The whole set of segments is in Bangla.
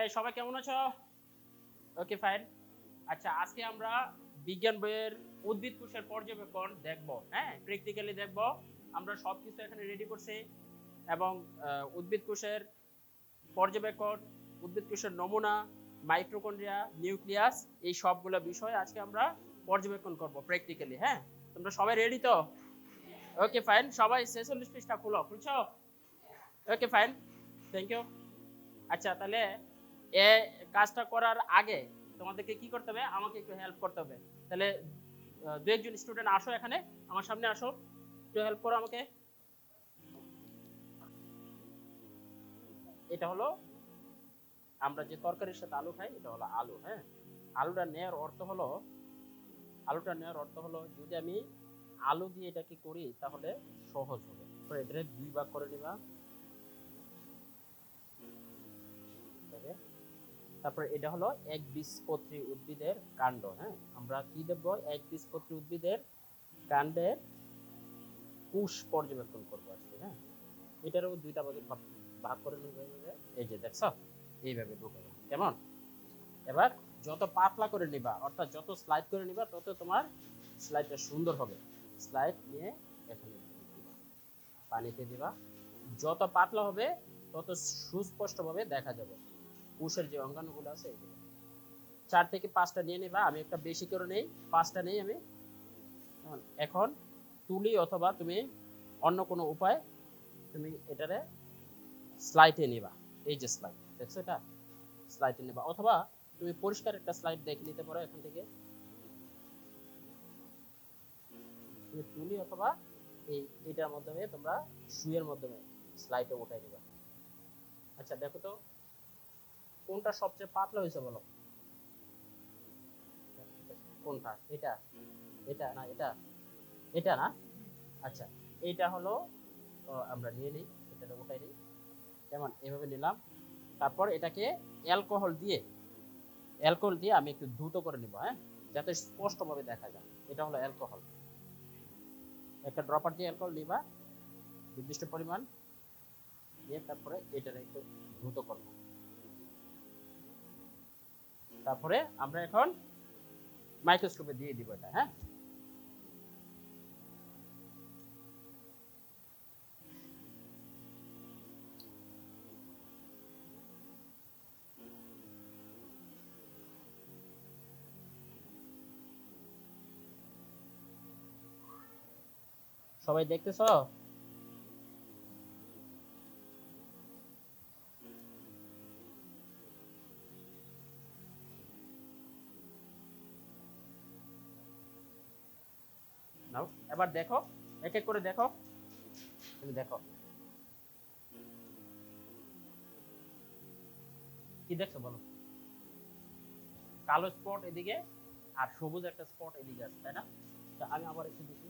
এই, সবাই কেমন আছো? ওকে ফাইন আচ্ছা আজকে আমরা বিজ্ঞান বইয়ের উদ্ভিদ কোষের পর্যবেক্ষণ দেখব হ্যাঁ? প্র্যাকটিক্যালি দেখব। আমরা সব কিছু এখানে রেডি করছি এবং উদ্ভিদ কোষের পর্যবেক্ষণ, উদ্ভিদ কোষের নমুনা মাইক্রোকন্ড্রিয়া নিউক্লিয়াস এই সবগুলো বিষয় আজকে আমরা পর্যবেক্ষণ করব প্র্যাকটিক্যালি হ্যাঁ? তোমরা সবাই রেডি তো? ওকে ফাইন সবাই ছেচল্লিশ পৃষ্ঠা খুলো, খুলছো? ওকে ফাইন থ্যাংক ইউ আচ্ছা তাহলে এ কাজটা করার আগে তোমাদেরকে কি করতে হবে? আমাকে একটু হেল্প করতে হবে। তাহলে দু একজন স্টুডেন্ট আসো এখানে, আমার সামনে আসো। একটু হেল্প করো আমাকে। এটা হলো, আমরা যে তরকারির সাথে আলু খাই, এটা হলো আলু হ্যাঁ? আলুটা নেওয়ার অর্থ হলো, আলুটা নেওয়ার অর্থ হলো, যদি আমি আলু দিয়ে এটাকে করি, তাহলে সহজ হবে। এটা দুই ভাগ করে নিবা। তারপরে এটা হলো এক বীজপত্রী উদ্ভিদের কাণ্ড হ্যাঁ? আমরা কি দেখব? এক বীজপত্রী উদ্ভিদের কাণ্ডের কুশ পর্যবেক্ষণ করব আজকে হ্যাঁ? এটারও দুইটা ভাগে ভাগ করে নিবে। এই যে দেখছ, এইভাবে ঢুকাবে কেমন? এবার যত পাতলা করে নিবা, অর্থাৎ যত স্লাইড করে নিবা, তত তোমার স্লাইডটা সুন্দর হবে। স্লাইড নিয়ে এখানে পানিতে দিবা। যত পাতলা হবে, তত সুস্পষ্টভাবে দেখা যাবে। কোষের যে অঙ্গাণুগুলো আছে এগুলো। চার থেকে পাঁচটা নিয়ে নিবা, আমি একটা বেশি করে নেই, পাঁচটা নেই আমি এখন তুলি অথবা তুমি অন্য কোনো উপায় তুমি এটারে স্লাইডে নিবা। এই যে স্লাইড, দেখছ এটা? স্লাইডে নিবা। অথবা তুমি পরিষ্কার একটা স্লাইড দেখে নিতে পারো এখান থেকে। তুমি তুলি অথবা এই এটার মাধ্যমে তোমরা সুইয়ের মাধ্যমে স্লাইডে উঠাই দিবা আচ্ছা দেখো তো। কোনটা সবচেয়ে পাতলা হয়েছে বলো? কোনটা? এটা? এটা না, এটা? এটা না? আচ্ছা এইটা হলো আমরা নিয়ে নিই এটাকে উঠাই নিই। যেমন এভাবে নিলাম। তারপর এটাকে অ্যালকোহল দিয়ে অ্যালকোহল দিয়ে আমি একটু দ্রুত করে নিব হ্যাঁ? যাতে স্পষ্টভাবে দেখা যায়। এটা হলো অ্যালকোহল। একটা ড্রপার দিয়ে অ্যালকোহল নিবা, নির্দিষ্ট পরিমাণ। দিয়ে তারপরে এটা একটু দ্রুত করব তারপরে আমরা এখন মাইক্রোস্কোপে দিয়ে দিব এটা হ্যাঁ? সবাই দেখতেছো? নাও এবার দেখো, এক এক করে দেখো। তুমি দেখো। কি দেখছ বলো? কালো স্পট এদিকে আর সবুজ একটা স্পট এদিকে আছে, তাই না? তা আমি আবার একটু দেখি।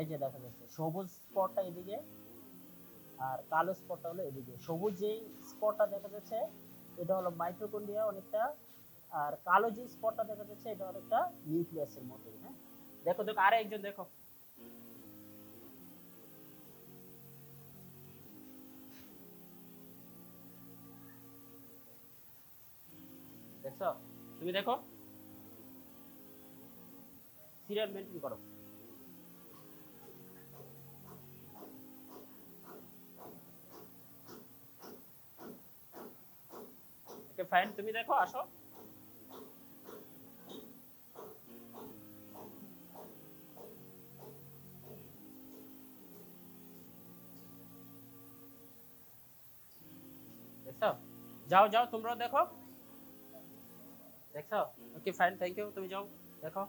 এই যে দেখা যাচ্ছে, সবুজ স্পটটা এদিকে আর কালো স্পটটা হলো এদিকে। সবুজ যেই স্পটটা দেখা যাচ্ছে, এটা হলো মাইক্রোকন্ড্রিয়া অনেকটা, আর কালো যে স্পটটা দেখা যাচ্ছে, এটা অনেকটা নিউক্লিয়াসের মতোই হ্যাঁ? দেখো দেখো, আরে একজন দেখো। দেখছ? তুমি দেখো। সিরিয়াল মেনটেন করো। ফাইন তুমি দেখো, আসো। দেখছ যাও যাও তোমরাও দেখো দেখছ ওকে ফাইন থ্যাংক ইউ তুমি যাও দেখো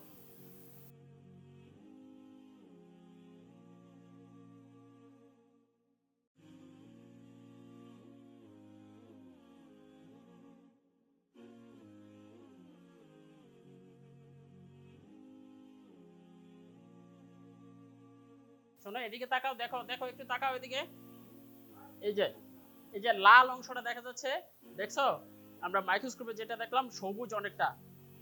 শোনো এদিকে তাকাও দেখো দেখো একটু তাকাও এদিকে এই যে এই যে লাল অংশটা দেখা যাচ্ছে দেখছ? আমরা মাইক্রোস্কোপে যেটা দেখলাম সবুজ অনেকটা।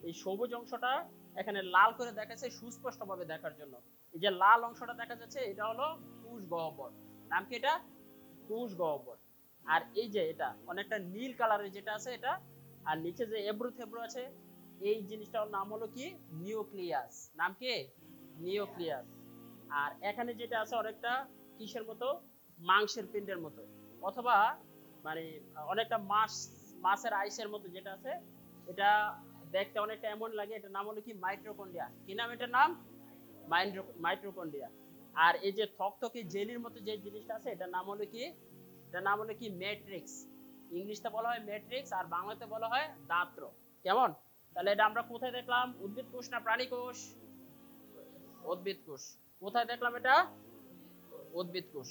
এই সবুজ অংশটা এখানে লাল করে দেখাচ্ছে সুস্পষ্টভাবে দেখার জন্য। এই যে লাল অংশটা দেখা যাচ্ছে এটা হলো কুশ গহ্বর। নাম কি এটা? কুশ গহ্বর। আর এই যে এটা অনেকটা নীল কালারের যেটা আছে এটা আর নিচে যে এব্রু থেব্রু আছে এই জিনিসটার নাম হলো কি? নিউক্লিয়াস। নাম কি? নিউক্লিয়াস। আর এখানে যেটা আছে অনেকটা কিসের মতো? মাংসের পিণ্ডের মতো। অথবা মানে অনেকটা মাছ, মাছের আইসের মতো যেটা আছে, এটা দেখতে অনেকটা এমন লাগে, এটার নাম হলো কি? মাইট্রোকন্ডিয়া কি নাম এটার নাম? মাইট্রোকন্ডিয়া আর এই যে থকথকে জেলির মতো যে জিনিসটা আছে, এটার নাম হলো কি? এটার নাম হলো কি? ম্যাট্রিক্স ইংলিশটা বলা হয় ম্যাট্রিক্স আর বাংলাতে বলা হয় দাঁত্র। কেমন? তাহলে এটা আমরা কোথায় দেখলাম? উদ্ভিদ কোষ না প্রাণী কোষ? উদ্ভিদ কোষ। কোথায় দেখলাম এটা? উদ্ভিদ কোষ।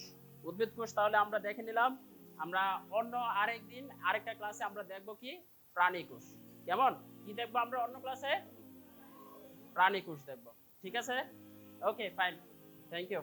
উদ্ভিদ কোষ, তাহলে আমরা দেখে নিলাম, আমরা অন্য আরেক দিন আরেকটা ক্লাসে আমরা দেখব কি? প্রাণী কোষ। কেমন? কি দেখব আমরা অন্য ক্লাসে প্রাণী কোষ দেখব। ঠিক আছে? ওকে ফাইন থ্যাংক ইউ